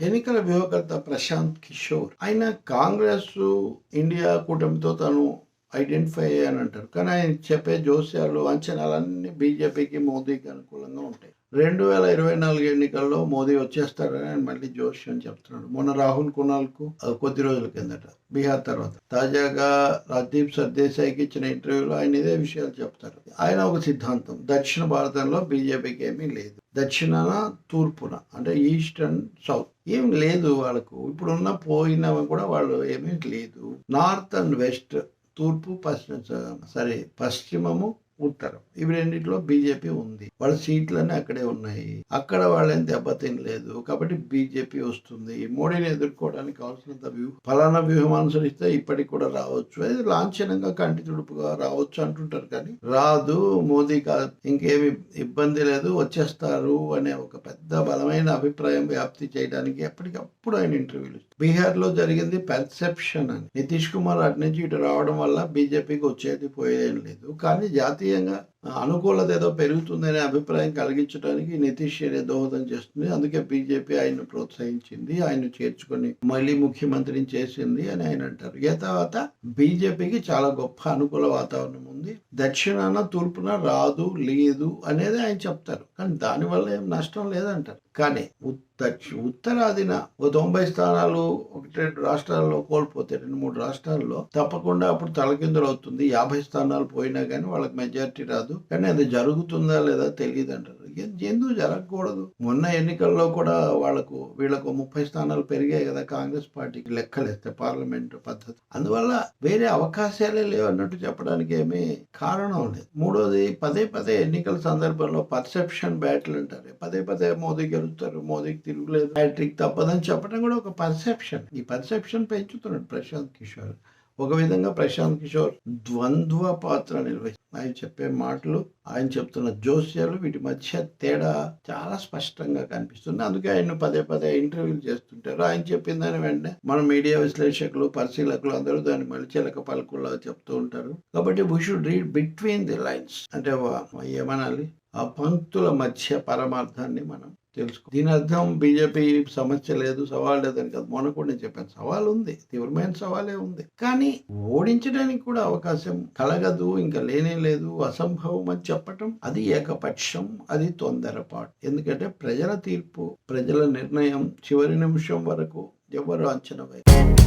ఎన్నికల వ్యూహకర్త ప్రశాంత్ కిషోర్. ఆయన కాంగ్రెస్ ఇండియా కూటమితో తను ఐడెంటిఫై అని అంటారు కానీ ఆయన చెప్పే జోస్యాలు అంచనాలన్నీ బీజేపీకి మోదీకి అనుకూలంగా ఉంటాయి. రెండు వేల ఇరవై నాలుగు ఎన్నికల్లో మోదీ వచ్చేస్తాడని ఆయన మళ్ళీ జోస్యం చెప్తున్నాడు. మొన్న రాహుల్ కునాల్కు కొద్ది రోజుల కిందట బీహార్ తర్వాత. తాజాగా రాజ్దీప్ సర్దేశాయికి ఇచ్చిన ఇంటర్వ్యూలో ఆయన ఇదే విషయాలు చెప్తారు. ఆయన ఒక సిద్ధాంతం. దక్షిణ భారతంలో బీజేపీకి ఏమీ లేదు. దక్షిణాన తూర్పున అంటే ఈస్ట్ అండ్ సౌత్. ఏం లేదు వాళ్ళకు. ఇప్పుడున్న పోయినవి కూడా వాళ్ళు ఏమీ లేదు. నార్త్ అండ్ వెస్ట్ తూర్పు పశ్చిమ సరే పశ్చిమము ఉత్తరం. ఇవి రెండింటిలో బీజేపీ ఉంది. వాళ్ళ సీట్లన్నీ అక్కడే ఉన్నాయి. అక్కడ వాళ్ళేం దెబ్బతినలేదు కాబట్టి బీజేపీ వస్తుంది. మోడీని ఎదుర్కోవడానికి కావాల్సినంత వ్యూహం ఫలానా వ్యూహం అనుసరిస్తే ఇప్పటికి కూడా రావచ్చు. అది లాంఛనంగా కంటి తుడుపుగా రావచ్చు అంటుంటారు కానీ రాదు. మోదీ కాదు ఇంకేమి ఇబ్బంది లేదు. వచ్చేస్తారు అనే ఒక పెద్ద బలమైన అభిప్రాయం వ్యాప్తి చేయడానికి ఎప్పటికప్పుడు ఆయన ఇంటర్వ్యూలు బీహార్లో జరిగింది పెర్సెప్షన్ అని. నితీష్ కుమార్ అటు నుంచి ఇటు రావడం వల్ల బీజేపీకి వచ్చేది పోయేం లేదు. కానీ జాతీయ రాజకీయంగా. అనుకూలత ఏదో పెరుగుతుందనే అభిప్రాయం కలిగించడానికి నితీష్ అనే దోహదం చేస్తుంది. అందుకే బీజేపీ ఆయన ప్రోత్సహించింది ఆయన చేర్చుకొని మళ్ళీ ముఖ్యమంత్రిని చేసింది అని ఆయన అంటారు. ఏ తర్వాత బీజేపీకి చాలా గొప్ప అనుకూల వాతావరణం ఉంది. దక్షిణాన తూర్పున రాదు లేదు అనేది ఆయన చెప్తారు. కానీ దానివల్ల ఏం నష్టం లేదంటారు. కానీ ఉత్- దక్షి ఉత్తరాదిన ఒక తొంభై స్థానాలు ఒకటి రెండు రాష్ట్రాల్లో కోల్పోతే రెండు మూడు రాష్ట్రాల్లో తప్పకుండా అప్పుడు తలకిందులు అవుతుంది యాభై స్థానాలు పోయినా కానీ వాళ్ళకి మెజారిటీ రాదు. కానీ అది జరుగుతుందా లేదా తెలియదు అంటారు ఎందుకు జరగకూడదు? మొన్న ఎన్నికల్లో కూడా వాళ్ళకు వీళ్ళకు ముప్పై స్థానాలు పెరిగాయి కదా కాంగ్రెస్ పార్టీకి. లెక్కలేస్తే పార్లమెంట్ పద్ధతి. అందువల్ల వేరే అవకాశాలే లేవు అన్నట్టు చెప్పడానికి ఏమీ కారణం లేదు. మూడోది పదే పదే ఎన్నికల సందర్భంలో పర్సెప్షన్ బ్యాటిల్ అంటారు. పదే పదే మోదీ గెలుస్తారు మోదీకి తిరుగులేదు. హ్యాట్రిక్ తప్పదని చెప్పడం కూడా ఒక పర్సెప్షన్. ఈ పర్సెప్షన్ పెంచుతున్నాడు ప్రశాంత్ కిషోర్. ఒక విధంగా ప్రశాంత్ కిషోర్ ద్వంద్వ పాత్ర నిర్వహిస్తారు ఆయన చెప్పే మాటలు ఆయన చెప్తున్న జోస్యాలు వీటి మధ్య తేడా చాలా స్పష్టంగా కనిపిస్తుంది. అందుకే ఆయన పదే పదే ఇంటర్వ్యూలు చేస్తుంటారు. ఆయన చెప్పిన దాని వెంటనే మన మీడియా విశ్లేషకులు పరిశీలకులు అందరూ దాన్ని మళ్ళీ చిలక పలుకుల్లా చెప్తూ ఉంటారు. కాబట్టి we should read between the lines అంటే వా- ఏమనాలి? ఆ పంక్తుల మధ్య పరమార్థాన్ని మనం తెలుసుకో దీని అర్థం బీజేపీ సమస్య లేదు సవాల్ లేదని కాదు. మొన్న కూడా నేను చెప్పాను సవాల్ ఉంది తీవ్రమైన సవాలే ఉంది. కానీ ఓడించడానికి కూడా అవకాశం కలగదు ఇంకా లేనే లేదు అసంభవం అని చెప్పటం అది ఏకపక్షం అది తొందరపాటు. ఎందుకంటే ప్రజల తీర్పు ప్రజల నిర్ణయం చివరి నిమిషం వరకు ఎవరు అంచనా వేయరు.